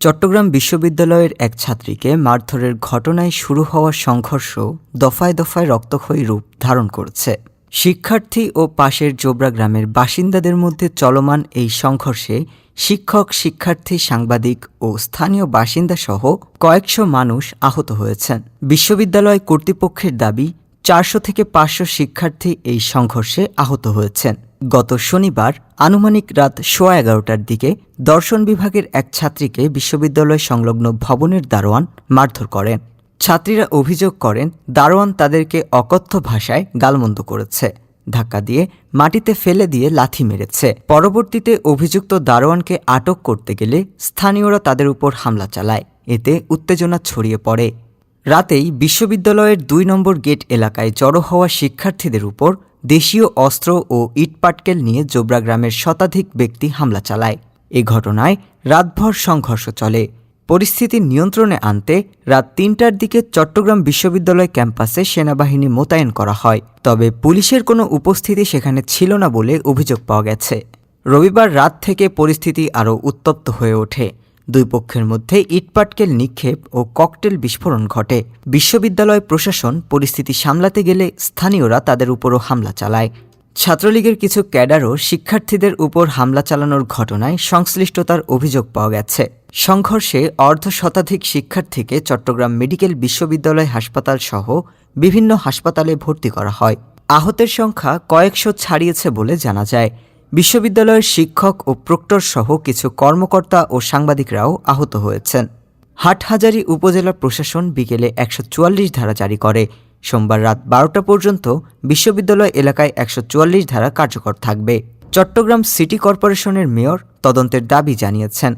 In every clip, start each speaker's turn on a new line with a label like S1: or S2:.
S1: চট্টগ্রাম বিশ্ববিদ্যালয়ের এক ছাত্রীকে মারধরের ঘটনায় শুরু হওয়া সংঘর্ষ দফায় দফায় রক্তক্ষয়ী রূপ ধারণ করেছে। শিক্ষার্থী ও পাশের জোবরা গ্রামের বাসিন্দাদের মধ্যে চলমান এই সংঘর্ষে শিক্ষক, শিক্ষার্থী, সাংবাদিক ও স্থানীয় বাসিন্দাসহ কয়েকশো মানুষ আহত হয়েছেন। বিশ্ববিদ্যালয় কর্তৃপক্ষের দাবি, চারশো থেকে পাঁচশো শিক্ষার্থী এই সংঘর্ষে আহত হয়েছেন। গত শনিবার আনুমানিক রাত সোয়া এগারোটার দিকে দর্শন বিভাগের এক ছাত্রীকে বিশ্ববিদ্যালয় সংলগ্ন ভবনের দারোয়ান মারধর করেন। ছাত্রীরা অভিযোগ করেন, দারোয়ান তাদেরকে অকথ্য ভাষায় গালমন্দ করেছে। ধাক্কা দিয়ে মাটিতে ফেলে দিয়ে লাথি মেরেছে। পরবর্তীতে অভিযুক্ত দারোয়ানকে আটক করতে গেলে স্থানীয়রা তাদের উপর হামলা চালায়। এতে উত্তেজনা ছড়িয়ে পড়ে। রাতেই বিশ্ববিদ্যালয়ের দুই নম্বর গেট এলাকায় জড়ো হওয়া শিক্ষার্থীদের উপর দেশীয় অস্ত্র ও ইটপাটকেল নিয়ে জোবরা গ্রামের শতাধিক ব্যক্তি হামলা চালায়। এ ঘটনায় রাতভর সংঘর্ষ চলে। পরিস্থিতি নিয়ন্ত্রণে আনতে রাত তিনটার দিকে চট্টগ্রাম বিশ্ববিদ্যালয় ক্যাম্পাসে সেনাবাহিনী মোতায়েন করা হয়। তবে পুলিশের কোনো উপস্থিতি সেখানে ছিল না বলে অভিযোগ পাওয়া গেছে। রবিবার রাত থেকে পরিস্থিতি আরও উত্তপ্ত হয়ে ওঠে। দুই পক্ষের মধ্যে ইটপাটকেল নিক্ষেপ ও ককটেল বিস্ফোরণ ঘটে। বিশ্ববিদ্যালয় প্রশাসন পরিস্থিতি সামলাতে গেলে স্থানীয়রা তাদের উপরও হামলা চালায়। ছাত্রলীগের কিছু ক্যাডারও শিক্ষার্থীদের উপর হামলা চালানোর ঘটনায় সংশ্লিষ্টতার অভিযোগ পাওয়া গেছে। সংঘর্ষে অর্ধ শতাধিক শিক্ষার্থীকে চট্টগ্রাম মেডিকেল বিশ্ববিদ্যালয় হাসপাতাল সহ বিভিন্ন হাসপাতালে ভর্তি করা হয়। আহতের সংখ্যা কয়েকশো ছাড়িয়েছে বলে জানা যায়। বিশ্ববিদ্যালয়ের শিক্ষক ও প্রক্টর সহ কিছু কর্মকর্তা ও সাংবাদিকরাও আহত হয়েছেন। হাটহাজারী উপজেলা প্রশাসন বিকেলে একশো চুয়াল্লিশ ধারা জারি করে। সোমবার রাত বারোটা পর্যন্ত বিশ্ববিদ্যালয় এলাকায় একশো চুয়াল্লিশ ধারা কার্যকর থাকবে। চট্টগ্রাম সিটি কর্পোরেশনের মেয়র তদন্তের দাবি জানিয়েছেন।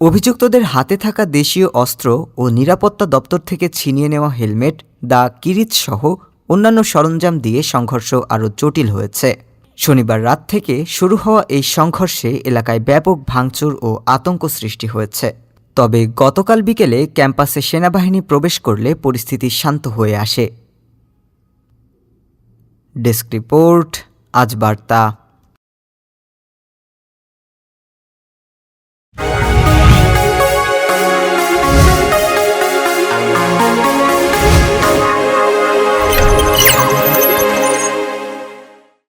S1: অভিযুক্তদের হাতে থাকা দেশীয় অস্ত্র ও নিরাপত্তা দপ্তর থেকে ছিনিয়ে নেওয়া হেলমেট, দা কিরিচ সহ অন্যান্য সরঞ্জাম দিয়ে সংঘর্ষ আরও জটিল হয়েছে। শনিবার রাত থেকে শুরু হওয়া এই সংঘর্ষে এলাকায় ব্যাপক ভাঙচুর ও আতঙ্ক সৃষ্টি হয়েছে। তবে গতকাল বিকেলে ক্যাম্পাসে সেনাবাহিনী প্রবেশ করলে পরিস্থিতি শান্ত হয়ে আসে। ডেস্ক রিপোর্ট, আজ বার্তা।